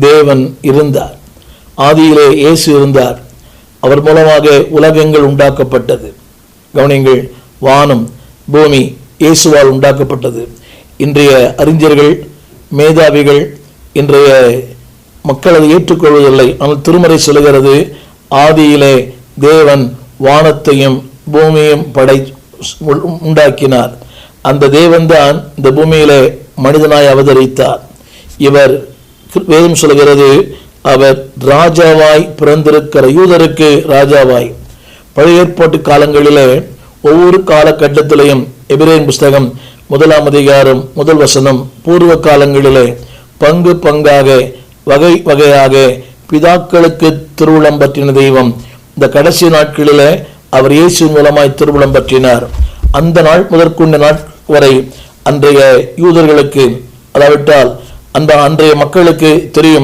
தேவன் இருந்தார். ஆதியிலே இயேசு இருந்தார். அவர் மூலமாக உலகங்கள் உண்டாக்கப்பட்டது. கவனிங்கள் வானம் பூமி இயேசுவால் உண்டாக்கப்பட்டது. இன்றைய அறிஞர்கள் மேதாவிகள் இன்றைய மக்கள் அதை ஏற்றுக்கொள்வதில்லை. ஆனால் திருமறை சொல்கிறது ஆதியிலே தேவன் வானத்தையும் பூமியையும் படை உண்டாக்கினார். அந்த தேவன்தான் இந்த பூமியிலே மனிதனாய் அவதரித்தார். இவர் வேதம் சொல்கிறது அவர் ராஜாவாய் பிறந்திருக்கிற யூதருக்கு ராஜாவாய். பழைய ஏற்பாட்டு காலங்களிலே ஒவ்வொரு காலகட்டத்திலையும் எபிரேன் புஸ்தகம் முதலாம் அதிகாரம் முதல் வசனம் பூர்வ காலங்களிலே பங்கு பங்காக வகை வகையாக பிதாக்களுக்கு திருவுளம் பற்றின தெய்வம். இந்த கடைசி நாட்களிலே அவர் இயேசு மூலமாய் திருவுளம் பற்றினார். அந்த நாள் முதற்கொண்ட நாள் வரை அன்றைய யூதர்களுக்கு அதாவிட்டால் அந்த அன்றைய மக்களுக்கு தெரியும்.